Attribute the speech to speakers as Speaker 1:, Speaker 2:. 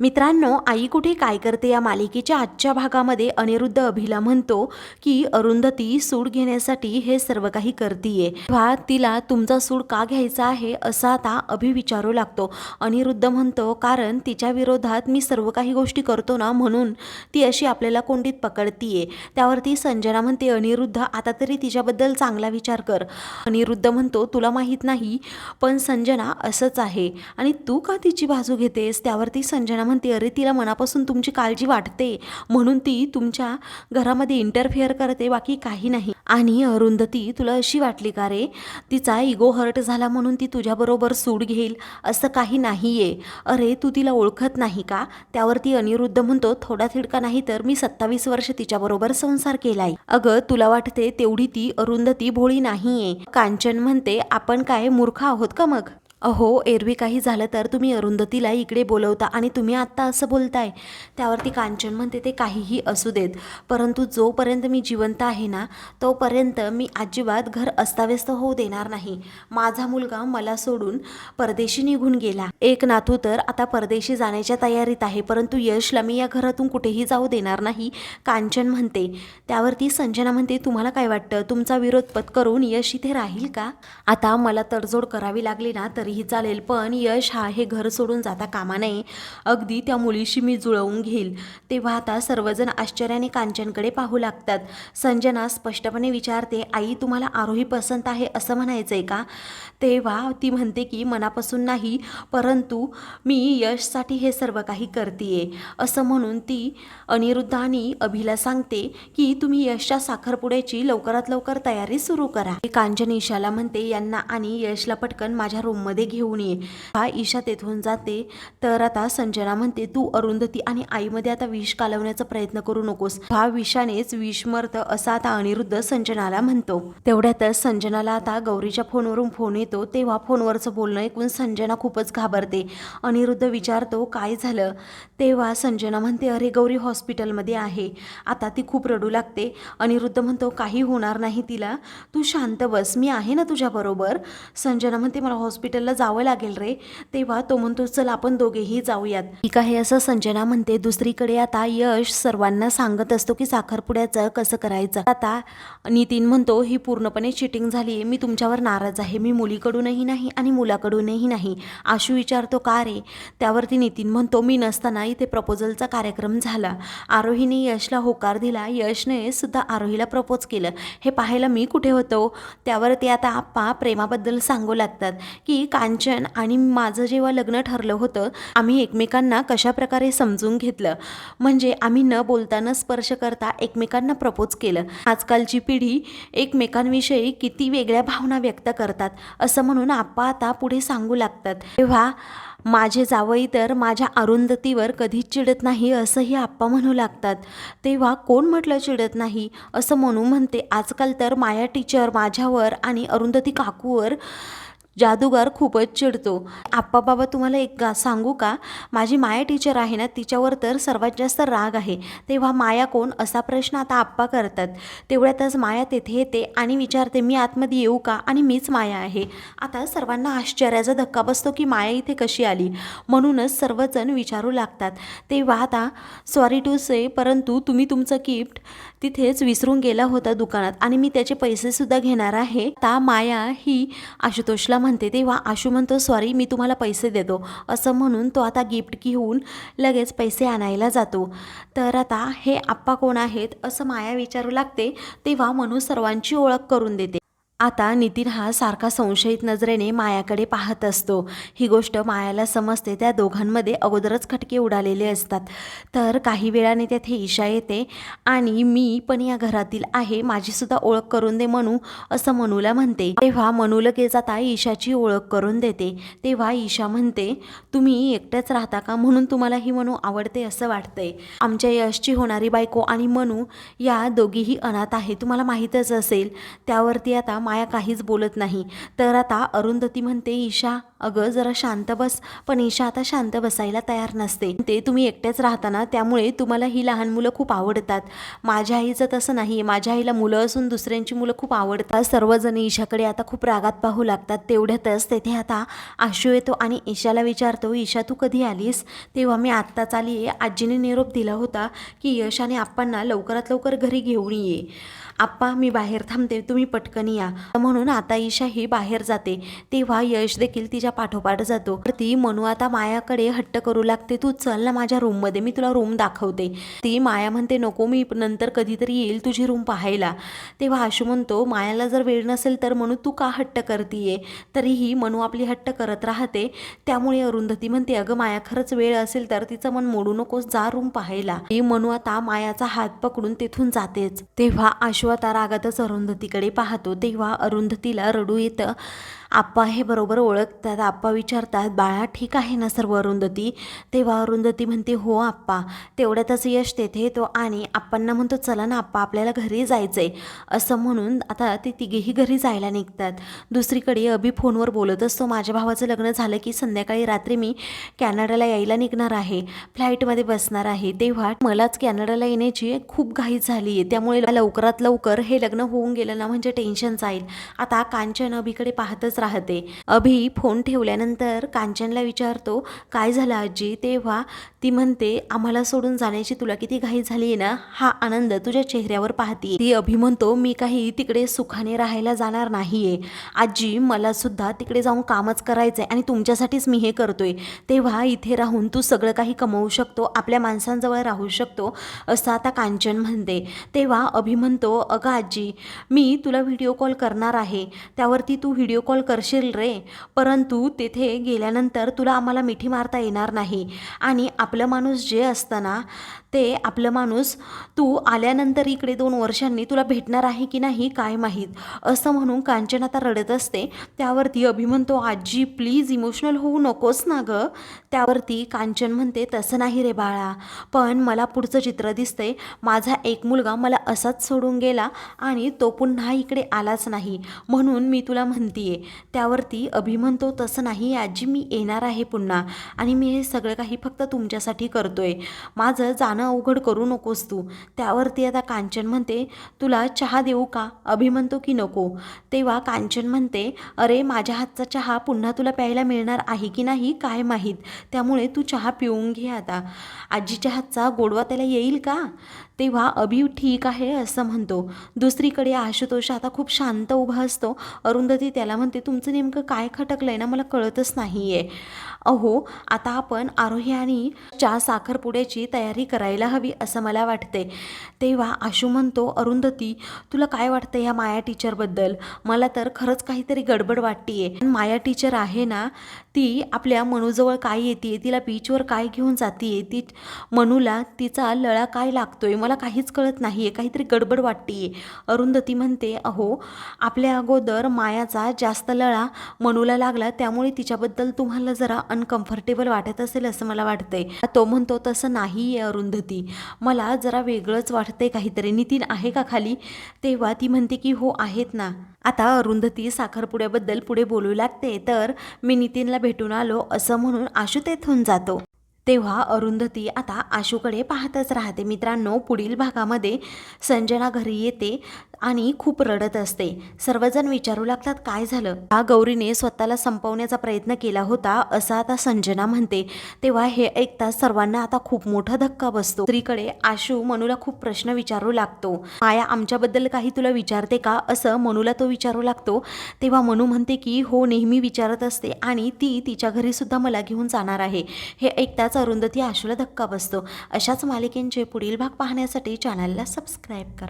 Speaker 1: मित्रांनो आई कुठे काय करते या मालिकेच्या आजच्या भागामध्ये अनिरुद्ध अभिला म्हणतो की अरुंधती सूड घेण्यासाठी हे सर्व काही करतीये. वा तिला तुमचा सूड का घ्यायचा आहे असं आता अभि विचारू लागतो अनिरुद्ध म्हणतो कारण तिच्या विरोधात मी सर्व काही गोष्टी करतो ना म्हणून ती अशी आपल्याला कोंडीत पकडतीये त्यावरती संजना म्हणते अनिरुद्ध आता तरी तिच्याबद्दल चांगला विचार कर अनिरुद्ध म्हणतो तुला माहीत नाही पण संजना असंच आहे. आणि तू का तिची बाजू घेतेस त्यावरती संजना म्हणते अरे तिला मनापासून तुमची काळजी वाटते. म्हणून ती तुमच्या घरामध्ये इंटरफेअर करते बाकी काही नाही. आणि अरुंधती तुला अशी वाटली का रे? तिचा इगो हर्ट झाला म्हणून ती तुझ्याबरोबर सूड घेईल असं काही नाही आहे अरे तू तिला ओळखत नाही का? त्यावरती अनिरुद्ध म्हणतो थोडा थिडका नाही तर मी सत्तावीस वर्ष तिच्याबरोबर संसार केलाय. अगं तुला वाटते तेवढी ती अरुंधती भोळी नाहीये. कांचन म्हणते आपण काय मूर्ख आहोत का मग? अहो एरवी काही झालं तर तुम्ही अरुंधतीला इकडे बोलवता आणि तुम्ही आत्ता असं बोलताय. त्यावरती कांचन म्हणते ते काहीही असू देत. परंतु जोपर्यंत मी जिवंत आहे ना तोपर्यंत मी अजिबात घर अस्ताव्यस्त होऊ देणार नाही. माझा मुलगा मला सोडून परदेशी निघून गेला. एक नातू तर आता परदेशी जाण्याच्या तयारीत आहे परंतु यशला मी या घरातून कुठेही जाऊ देणार नाही कांचन म्हणते. त्यावरती संजना म्हणते तुम्हाला काय वाटतं? तुमचा विरोध पत्करून यश इथे राहील का? आता मला तडजोड करावी लागली ना तरीही चालेल पण यश हा हे घर सोडून जाता कामा नये. अगदी त्या मुलीशी मी जुळवून घेईल. तेव्हा आता सर्वजण आश्चर्याने कांचनकडे पाहू लागतात. संजना स्पष्टपणे विचारते आई तुम्हाला आरोही पसंत आहे असं म्हणायचं आहे का? तेव्हा ती म्हणते की मनापासून नाही परंतु मी यशसाठी हे सर्व काही करतीये. असं म्हणून ती अनिरुद्ध आणि अभिला सांगते की तुम्ही यशच्या साखरपुड्याची लवकरात लवकर तयारी सुरू करा. कांचन ईशाला म्हणते यांना आणि यशला पटकन माझ्या रूममध्ये घेऊन ये. हा ईशा तेथून जाते. तर आता संजना म्हणते तू अरुंधती आणि आईमध्ये आता विष कालवण्याचा प्रयत्न करू नकोस हा विषानेच विष मरत असा आता अनिरुद्ध संजनाला म्हणतो. तेवढ्यातच संजनाला आता गौरीच्या फोनवरून फोन येतो. तेव्हा फोनवरचं बोलणं ऐकून संजना खूपच घाबरते. अनिरुद्ध विचारतो काय झालं? तेव्हा संजना म्हणते अरे गौरी हॉस्पिटलमध्ये आहे. आता ती खूप रडू लागते. अनिरुद्ध म्हणतो काही होणार नाही तिला. तू शांत बस. मी आहे ना तुझ्याबरोबर. संजना म्हणते मला हॉस्पिटलला जावं लागेल रे. तेव्हा तो म्हणतो चल आपण दोघेही जाऊयात. ठीक आहे असं संजना म्हणते. दुसरीकडे आता यश सर्वांना सांगत असतो की साखरपुड्याचं कसं करायचं. आता नितीन म्हणतो ही पूर्णपणे चिटिंग झाली आहे मी तुमच्यावर नाराज आहे. मी मुलीकडूनही नाही आणि मुलाकडूनही नाही. आशू विचारतो का रे? त्यावरती नितीन म्हणतो मी नसताना इथे प्रपोजलचा कार्यक्रम झाला. आरोहीने यशला होकार दिला. यशने सुद्धा आरोहीला प्रपोज केलं. हे पाहायला मी कुठे होतो? त्यावर ते आता आप्पा प्रेमाबद्दल सांगू लागतात की कांचन आणि माझं जेव्हा लग्न ठरलं होतं आम्ही एकमेकांना कशा प्रकारे समजून घेतलं? म्हणजे आम्ही न बोलताना स्पर्श करता एकमेकांना प्रपोज केलं. आजकालची पिढी एकमेकांविषयी किती वेगळ्या भावना व्यक्त करतात असं म्हणून आप्पा आता पुढे सांगू लागतात. तेव्हा माझे जावई तर माझ्या अरुंधतीवर कधीच चिडत नाही असंही आप्पा म्हणू लागतात. तेव्हा कोण म्हटलं चिडत नाही असं म्हणू म्हणते. आजकाल तर माया टीचर माझ्यावर आणि अरुंधती काकूवर जादूगार खूपच चिडतो. आप्पा बाबा तुम्हाला एक गा सांगू का? माझी माया टीचर आहे ना तिच्यावर तर सर्वात जास्त राग आहे. तेव्हा माया कोण? असा प्रश्न आता आप्पा करतात. तेवढ्यातच माया तेथे येते आणि विचारते मी आतमध्ये येऊ का? आणि मीच माया आहे. आता सर्वांना आश्चर्याचा धक्का बसतो की माया इथे कशी आली. म्हणूनच सर्वजण विचारू लागतात. तेव्हा आता सॉरी टू से परंतु तुम्ही तुमचं गिफ्ट तिथेच विसरून गेला होता दुकानात. आणि मी त्याचे पैसेसुद्धा घेणार आहे. आता माया ही आशुतोषला म्हणते तेव्हा आशू म्हणतो सॉरी मी तुम्हाला पैसे देतो. असं म्हणून तो आता गिफ्ट घेऊन लगेच पैसे आणायला जातो. तर आता हे आप्पा कोण आहेत? असं माया विचारू लागते. तेव्हा मनू सर्वांची ओळख करून देते. आता नितीन हा सारखा संशयित नजरेने मायाकडे पाहत असतो. ही गोष्ट मायाला समजते त्या दोघांमध्ये अगोदरच खटके उडालेले असतात. तर काही वेळाने तेथे ईशा येते आणि मी पण या घरातील आहे माझीसुद्धा ओळख करून दे म्हणू असं मनूला म्हणते. तेव्हा मनू लगेच आता ईशाची ओळख करून देते. तेव्हा ईशा म्हणते तुम्ही एकट्याच राहता का म्हणून तुम्हाला ही मनू आवडते असं वाटतंय. आमच्या यशची होणारी बायको आणि मनू या दोघीही अनाथ आहे तुम्हाला माहीतच असेल. त्यावरती आता माया काहीच बोलत नाही. तर आता अरुंधती म्हणते ईशा अगं जरा शांत बस. पण ईशा आता शांत बसायला तयार नसते. ते तुम्ही एकटेच राहता ना त्यामुळे तुम्हाला ही लहान मुलं खूप आवडतात. माझ्या आईचं तसं नाही माझ्या आईला मुलं असून दुसऱ्यांची मुलं खूप आवडतात. सर्वजण ईशाकडे आता खूप रागात पाहू लागतात. तेवढ्यातच तेथे आता आशू येतो आणि ईशाला विचारतो ईशा तू कधी आलीस? तेव्हा मी आत्ताच आली आहे आजीने निरोप दिला होता की यश आणि आप्पांना लवकरात लवकर घरी घेऊन ये. आप्पा मी बाहेर थांबते तुम्ही पटकन या. म्हणून आता ईशा ही बाहेर जाते. तेव्हा यश देखील तिच्या पाठोपाठ जातो. तर ती मनू आता मायाकडे हट्ट करू लागते. तू चल ना माझ्या रूममध्ये मी तुला रूम दाखवते. ती माया म्हणते नको मी नंतर कधीतरी येईल तुझी रूम पाहायला. तेव्हा आशू म्हणतो मायाला जर वेळ नसेल तर म्हणू तू का हट्ट करतीये? तरीही मनू आपली हट्ट करत राहते. त्यामुळे अरुंधती म्हणते अगं माया खरंच वेळ असेल तर तिचं मन मोडू नकोस जा रूम पाहायला. ही मनू आता मायाचा हात पकडून तिथून जातेच. तेव्हा आशू आता रागातच अरुंधतीकडे पाहतो. तेव्हा अरुंधतीला रडू येतं आप्पा हे बरोबर ओळखतात आप्पा विचारतात बाळा ठीक आहे ना सर्व अरुंधती? तेव्हा अरुंधती म्हणते हो आप्पा. तेवढ्यातच यश तेथे येतो आणि आप्पांना म्हणतो चला ना आप्पा आपल्याला घरी जायचं आहे असं म्हणून आता ते तिघेही घरी जायला निघतात. दुसरीकडे अभि फोनवर बोलत असतो माझ्या भावाचं लग्न झालं की संध्याकाळी रात्री मी कॅनडाला यायला निघणार आहे. फ्लाईटमध्ये बसणार आहे. तेव्हा मलाच कॅनडाला येण्याची खूप घाई झाली आहे त्यामुळे लवकरात लवकर हे लग्न होऊन गेलं ना म्हणजे टेन्शन जाईल. आता कांचन अभिकडे पाहतच राहते. अभि फोन ठेवल्यानंतर कांचनला विचारतो काय झालं आजी? तेव्हा ती म्हणते आम्हाला सोडून जाण्याची तुला किती घाई झाली आहे ना हा आनंद तुझ्या चेहऱ्यावर पाहते. ती अभि म्हणतो मी काही तिकडे सुखाने राहायला जाणार नाहीये. आजी मला सुद्धा तिकडे जाऊन कामच करायचंय आणि तुमच्यासाठीच मी हे करतोय. तेव्हा इथे राहून तू सगळं काही कमवू शकतो आपल्या माणसांजवळ राहू शकतो असं आता कांचन म्हणते. तेव्हा अभि म्हणतो अगं आजी मी तुला व्हिडिओ कॉल करणार आहे. त्यावरती तू व्हिडिओ कॉल करशील रे. परंतु तेथे गेल्यानंतर तुला आम्हाला मिठी मारता येणार नाही. आणि आपलं माणूस जे असतं ना ते आपलं माणूस तू आल्यानंतर इकडे दोन वर्षांनी तुला भेटणार आहे की नाही काय माहीत? असं म्हणून कांचन आता रडत असते. त्यावरती अभि म्हणतो आजी प्लीज इमोशनल होऊ नकोस ना गं. त्यावरती कांचन म्हणते तसं नाही रे बाळा. पण मला पुढचं चित्र दिसतंय. माझा एक मुलगा मला असाच सोडून गेला आणि तो पुन्हा इकडे आलाच नाही. म्हणून मी तुला म्हणतीये. त्यावरती अभि म्हणतो तसं नाही आजी मी येणार आहे पुन्हा आणि मी हे सगळं काही फक्त तुमच्यासाठी करतोय. माझं जाणं अवघड करू नकोस तू. त्यावरती आता कांचन म्हणते तुला चहा देऊ का? अभि म्हणतो की नको. तेव्हा कांचन म्हणते अरे माझ्या हातचा चहा पुन्हा तुला प्यायला मिळणार आहे की नाही काय माहीत? त्यामुळे तू चहा पिऊन घे आता. आजीच्या हातचा गोडवा त्याला येईल का? तेव्हा अभिव ठीक आहे असं म्हणतो. दुसरीकडे आशुतोष आता खूप शांत उभा असतो. अरुंधती त्याला म्हणते तुमचं नेमकं काय खटकलं आहे ना मला कळतच नाही आहे अहो आता आपण आरोही आणि चहा साखरपुड्याची तयारी करायला हवी असं मला वाटते तेव्हा आशू म्हणतो अरुंधती तुला काय वाटतं ह्या माया टीचरबद्दल? मला तर खरंच काहीतरी गडबड वाटतीये. माया टीचर आहे ना ती आपल्या मनूजवळ काय येते तिला बीचवर काय घेऊन जाते ती मनूला तिचा लळा काय लागतोय? मला काहीच कळत नाही आहे काहीतरी गडबड वाटतीये. अरुंधती म्हणते अहो आपल्या अगोदर मायाचा जास्त लळा मनूला लागला त्यामुळे तिच्याबद्दल तुम्हाला जरा अनकम्फर्टेबल वाटत असेल असं मला वाटतंय. तो म्हणतो तसं नाही आहे अरुंधती. मला जरा वेगळंच वाटतंय काहीतरी. नितीन आहे का खाली? तेव्हा ती म्हणते की हो आहेत ना. आता अरुंधती साखरपुड्याबद्दल पुढे बोलू लागते तर मी नितीनला भेटून आलो असं म्हणून आशू तेथून जातो. तेव्हा अरुंधती आता आशूकडे पाहतच राहते. मित्रांनो पुढील भागामध्ये संजना घरी येते आणि खूप रडत असते. सर्वजण विचारू लागतात काय झालं? हा गौरीने स्वतःला संपवण्याचा प्रयत्न केला होता असं आता संजना म्हणते. तेव्हा हे ऐकताच सर्वांना आता खूप मोठा धक्का बसतो. स्त्रीकडे आशू मनूला खूप प्रश्न विचारू लागतो. माया आमच्याबद्दल काही तुला विचारते का? असं मनूला तो विचारू लागतो. तेव्हा मनू म्हणते की हो नेहमी विचारत असते आणि ती तिच्या घरी सुद्धा मला घेऊन जाणार आहे. हे ऐकताच अरुंधती आशूला धक्का बसतो. अशाच मालिकेंचे पुढील भाग पाहण्यासाठी चॅनलला सबस्क्राईब करा.